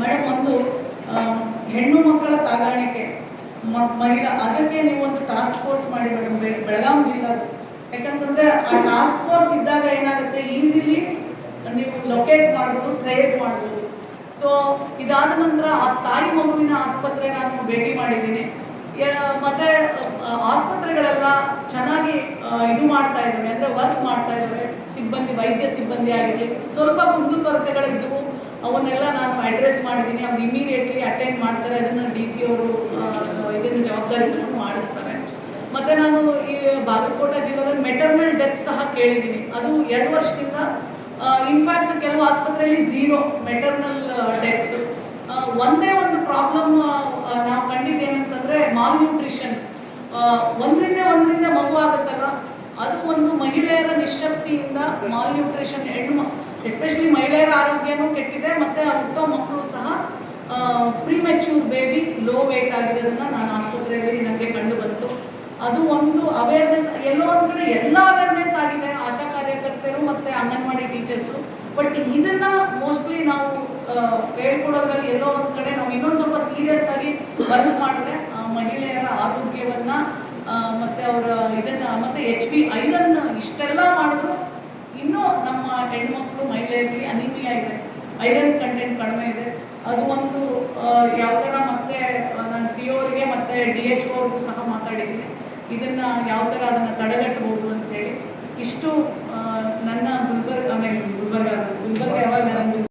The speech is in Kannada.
ಮೇಡಮ್ ಒಂದು ಹೆಣ್ಣು ಮಕ್ಕಳ ಸಾಗಾಣಿಕೆ. ಮಹಿಳಾ, ಅದಕ್ಕೆ ನೀವು ಒಂದು ಟಾಸ್ಕ್ ಫೋರ್ಸ್ ಮಾಡಿ ಮೇಡಮ್ ಬೆಳಗಾವಿ ಜಿಲ್ಲಾ. ಯಾಕಂತಂದ್ರೆ ಆ ಟಾಸ್ಕ್ ಫೋರ್ಸ್ ಇದ್ದಾಗ ಏನಾಗುತ್ತೆ? ಈಸಿಲಿ ನೀವು ಲೊಕೇಟ್ ಮಾಡ್ಬೋದು ಟ್ರೇಸ್ ಮಾಡ್ಬೋದು. ಸೊ ಇದಾದ ನಂತರ ಆ ತಾಯಿ ಮಗುವಿನ ಆಸ್ಪತ್ರೆ ನಾನು ಭೇಟಿ ಮಾಡಿದ್ದೀನಿ. ಮತ್ತೆ ಆಸ್ಪತ್ರೆಗಳೆಲ್ಲ ಚೆನ್ನಾಗಿ ಇದು ಮಾಡ್ತಾ ಇದ್ದಾವೆ ಅಂದರೆ ವರ್ಕ್ ಮಾಡ್ತಾ ಇದ್ದಾವೆ ಸಿಬ್ಬಂದಿ, ವೈದ್ಯ ಸಿಬ್ಬಂದಿ ಆಗಿದೆ ಸ್ವಲ್ಪ ಕುಂದುಕೊರತೆಗಳಿದ್ದವು ಅವನ್ನೆಲ್ಲ ನಾನು ಅಡ್ರೆಸ್ ಮಾಡಿದ್ದೀನಿ. ಅವ್ರು ಇಮಿಡಿಯೇಟ್ಲಿ ಅಟೆಂಡ್ ಮಾಡ್ತಾರೆ. ಅದನ್ನು ಡಿ ಸಿ ಅವರು ಇದನ್ನು ಜವಾಬ್ದಾರಿ ಮಾಡಿಸ್ತಾರೆ. ಮತ್ತು ನಾನು ಈ ಬಾಗಲಕೋಟೆ ಜಿಲ್ಲೆಯಲ್ಲಿ ಮೆಟರ್ನಲ್ ಡೆತ್ ಸಹ ಕೇಳಿದ್ದೀನಿ. ಅದು ಎರಡು ವರ್ಷದಿಂದ ಇನ್ಫ್ಯಾಕ್ಟ್ ಕೆಲವು ಆಸ್ಪತ್ರೆಯಲ್ಲಿ ಝೀರೋ ಮೆಟರ್ನಲ್ ಡೆತ್ಸು ಒಂದೇ ಒಂದು ಪ್ರಾಬ್ಲಮ್ ನಾವು ಕಂಡಿದ್ದೇನಂತಂದರೆ ಮಾಲ್ ನ್ಯೂಟ್ರಿಷನ್ ಒಂದರಿಂದ ಒಂದರಿಂದ ಮಗು ಆಗುತ್ತಲ್ಲ? ಅದು ಒಂದು ಮಹಿಳೆಯರ ನಿಶಕ್ತಿಯಿಂದ ಮಾಲ್ ನ್ಯೂಟ್ರಿಷನ್ ಹೆಣ್ಣು ಎಸ್ಪೆಷಲಿ ಮಹಿಳೆಯರ ಆರೋಗ್ಯನೂ ಕೆಟ್ಟಿದೆ, ಮತ್ತು ಹುಟ್ಟೋ ಮಕ್ಕಳು ಸಹ ಪ್ರಿಮೆಚ್ಯೂರ್ ಬೇಬಿ ಲೋ ವೇಟ್ ಆಗಿರೋದನ್ನ ನಾನು ಆಸ್ಪತ್ರೆಯಲ್ಲಿ ನನಗೆ ಕಂಡು ಬಂತು. ಅದು ಒಂದು ಅವೇರ್ನೆಸ್ ಎಲ್ಲೋ ಒಂದು ಕಡೆ ಎಲ್ಲ ಅವೇರ್ನೆಸ್ ಆಗಿದೆ, ಆಶಾ ಕಾರ್ಯಕರ್ತರು ಮತ್ತು ಅಂಗನವಾಡಿ ಟೀಚರ್ಸು ಬಟ್ ಇದನ್ನ ಮೋಸ್ಟ್ಲಿ ನಾವು ಹೇಳ್ಕೊಡೋದ್ರಲ್ಲಿ ಎಲ್ಲೋ ಒಂದು ಕಡೆ ನಾವು ಇನ್ನೊಂದು ಸ್ವಲ್ಪ ಸೀರಿಯಸ್ ಆಗಿ ವರ್ಕ್ ಮಾಡಿದ್ರೆ ಮಹಿಳೆಯರ ಆರೋಗ್ಯವನ್ನ ಮತ್ತೆ ಅವರ ಇದನ್ನ, ಮತ್ತೆ ಎಚ್ ಬಿ ಐರನ್ ಇಷ್ಟೆಲ್ಲ ಹೆಣ್ಮಕ್ಳು ಮಹಿಳೆಯರಲ್ಲಿ ಅನಿಮಿಯಾ ಇದೆ. ಐರನ್ ಕಂಟೆಂಟ್ ಕಡಿಮೆ ಇದೆ. ಅದು ಒಂದು ಯಾವ ಥರ ಮತ್ತೆ ನಾನು ಸಿ ಅವರಿಗೆ ಮತ್ತೆ ಡಿ ಎಚ್ ಅವ್ರಿಗೂ ಸಹ ಮಾತಾಡಿದ್ದೀನಿ. ಇದನ್ನ ಯಾವ ಥರ ಅದನ್ನು ತಡೆಗಟ್ಟಬಹುದು ಅಂತೇಳಿ ಇಷ್ಟು ಆ, ನನ್ನ ಗುಲ್ಬರ್ಗ ಆಮೇಲೆ ಗುಲ್ಬರ್ಗ ಗುಲ್ಬರ್ಗ ಯಾವಾಗ